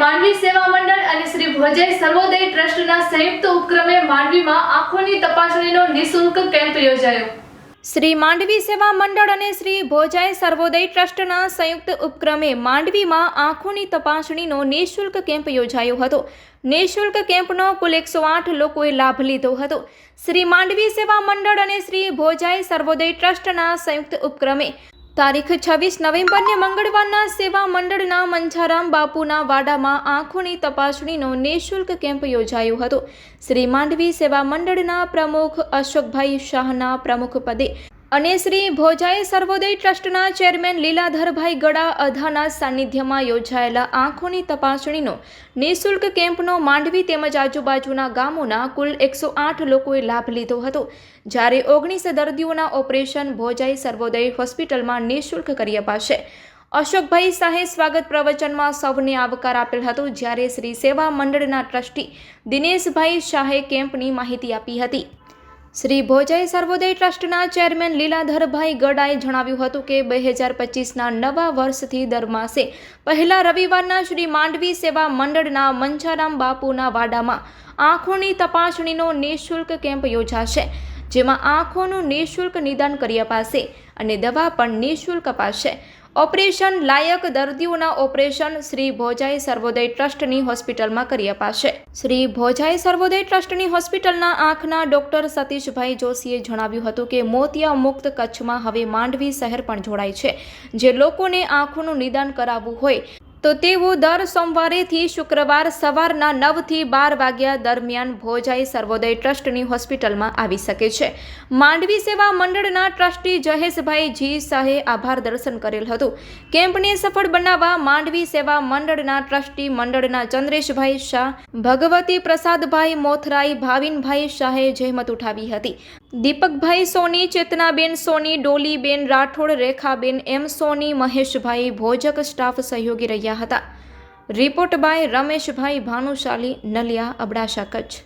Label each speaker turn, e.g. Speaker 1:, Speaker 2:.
Speaker 1: માંડવી સેવા મંડળ અને શ્રી ભોજય સર્વોદય ટ્રસ્ટના સંયુક્ત ઉપક્રમે માંડવીમાં આંખોની તપાસણીનો નિઃશુલ્ક કેમ્પ યોજાયો. શ્રી માંડવી સેવા મંડળ અને શ્રી ભોજાય સર્વોદય ટ્રસ્ટના સંયુક્ત ઉપક્રમે માંડવીમાં આંખોની તપાસણીનો નિઃશુલ્ક કેમ્પ યોજાયો હતો. નિઃશુલ્ક કેમ્પનો કુલ એકસો આઠ લોકોએ લાભ લીધો હતો. શ્રી માંડવી સેવા મંડળ અને શ્રી ભોજાય સર્વોદય ટ્રસ્ટના સંયુક્ત ઉપક્રમે તારીખ છવ્વીસ નવેમ્બરને મંગળવારના સેવા મંડળના મંછારામ બાપુના વાડામાં આંખોની તપાસણીનો નિઃશુલ્ક કેમ્પ યોજાયો હતો. શ્રી માંડવી સેવા મંડળના પ્રમુખ અશોકભાઈ શાહના પ્રમુખ પદે અને શ્રી ભોજાઈ સર્વોદય ટ્રસ્ટના ચેરમેન લીલાધરભાઈ ગડા અધાના સાનિધ્યમાં યોજાયેલા આંખોની તપાસણીનો નિઃશુલ્ક કેમ્પનો માંડવી તેમજ આજુબાજુના ગામોના કુલ એકસો આઠ લોકોએ લાભ લીધો હતો. જ્યારે ઓગણીસ દર્દીઓના ઓપરેશન ભોજાઈ સર્વોદય હોસ્પિટલમાં નિઃશુલ્ક કરી અપાશે. અશોકભાઈ શાહે સ્વાગત પ્રવચનમાં સૌને આવકાર આપેલ હતો. જ્યારે શ્રી સેવા મંડળના ટ્રસ્ટી દિનેશભાઈ શાહે કેમ્પની માહિતી આપી હતી. શ્રી ભોજાઈ સર્વોદય ટ્રસ્ટના ચેરમેન લીલાધરભાઈ ગડાએ જણાવ્યું હતું કે બે હજાર પચીસના નવા વર્ષથી દર માસે પહેલા રવિવારના શ્રી માંડવી સેવા મંડળના મંચારામ બાપુના વાડામાં આંખોની તપાસણીનો નિઃશુલ્ક કેમ્પ યોજાશે, જેમાં આંખોનું નિઃશુલ્ક નિદાન કરી અપાશે અને દવા પણ નિઃશુલ્ક અપાશે. ઓપરેશન લાયક દર્દીઓના ઓપરેશન શ્રી ભોજાઈ સર્વોદય ટ્રસ્ટની હોસ્પિટલમાં કરી અપાશે. શ્રી ભોજાઈ સર્વોદય ટ્રસ્ટની હોસ્પિટલના આંખના ડોક્ટર સતીશભાઈ જોશીએ જણાવ્યું હતું કે મોતિયા મુક્ત કચ્છમાં હવે માંડવી શહેર પણ જોડાય છે. જે લોકોને આંખોનું નિદાન કરાવવું હોય તો તેઓ દર સોમવારેથી શુક્રવાર સવારના નવથી બાર વાગ્યા દરમિયાન ભોજાઈ સર્વોદય ટ્રસ્ટની હોસ્પિટલમાં આવી શકે છે. માંડવી સેવા મંડળના ટ્રસ્ટી જહેશભાઈ જી શાહે આભાર દર્શન કરેલ હતું. કેમ્પને સફળ બનાવવા માંડવી સેવા મંડળના ટ્રસ્ટી મંડળના ચંદ્રેશભાઈ શાહ, ભગવતી પ્રસાદભાઈ મોથરાઈ, ભાવિનભાઈ શાહે જહેમત ઉઠાવી હતી. દીપકભાઈ સોની, ચેતનાબેન સોની, ડોલીબેન રાઠોડ, રેખાબેન એમ સોની, મહેશભાઈ ભોજક સ્ટાફ સહયોગી રહ્યા હતા. Report by Rameshbhai Bhanushali Naliya Abdasa Kutch